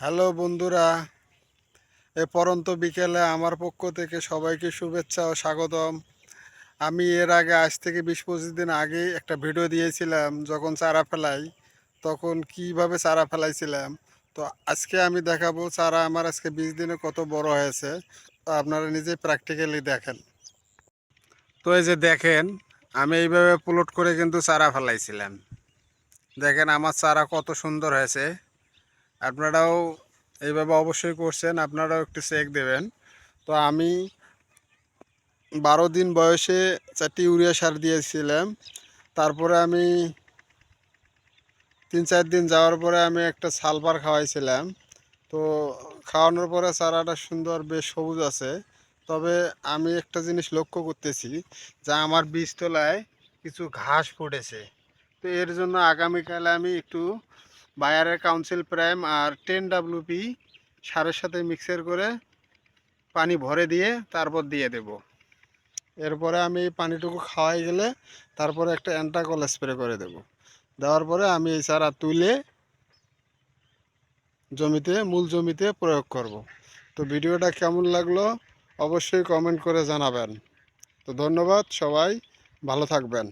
Hello বন্ধুরা, এ পরন্ত বিকেলে আমার পক্ষ থেকে সবাইকে শুভেচ্ছা ও স্বাগতম। আমি এর আগে আজ থেকে বিশ পঁচিশ দিন আগে একটা ভিডিও দিয়েছিলাম যখন চারা ফেলাই, তখন কীভাবে চারা ফেলাইছিলাম। তো আজকে আমি দেখাবো চারা আমার আজকে বিশ দিনে কত বড় হয়েছে, তো আপনারা নিজে প্র্যাকটিক্যালি দেখেন। তো এই যে দেখেন, আমি এইভাবে প্লট করে কিন্তু চারা ফেলাইছিলাম। দেখেন আমার চারা কত সুন্দর হয়েছে। আপনারাও এইভাবে অবশ্যই করছেন, আপনারাও একটু চেক দেবেন। তো আমি বারো দিন বয়সে চারটি ইউরিয়া সার দিয়েছিলাম। তারপরে আমি তিন চার দিন যাওয়ার পরে আমি একটা সালফার খাওয়াইছিলাম। তো খাওয়ানোর পরে চারাটা সুন্দর বেশ সবুজ আছে। তবে আমি একটা জিনিস লক্ষ্য করতেছি যে আমার বীজতলায় কিছু ঘাস ফুটেছে তো এর জন্য আগামীকালে আমি একটু বায়ারের কাউন্সিল প্রাইম আর টেন ডাব্লুপি সারের সাথে মিক্সার করে পানি ভরে দিয়ে তারপর দিয়ে দেব। এরপরে আমি এই পানিটুকু খাওয়াই গেলে তারপরে একটা অ্যান্টাকল স্প্রে করে দেব। দেওয়ার পরে আমি এই চারা তুলে জমিতে, মূল জমিতে প্রয়োগ করব। তো ভিডিওটা কেমন লাগল অবশ্যই কমেন্ট করে জানাবেন। তো ধন্যবাদ সবাই, ভালো থাকবেন।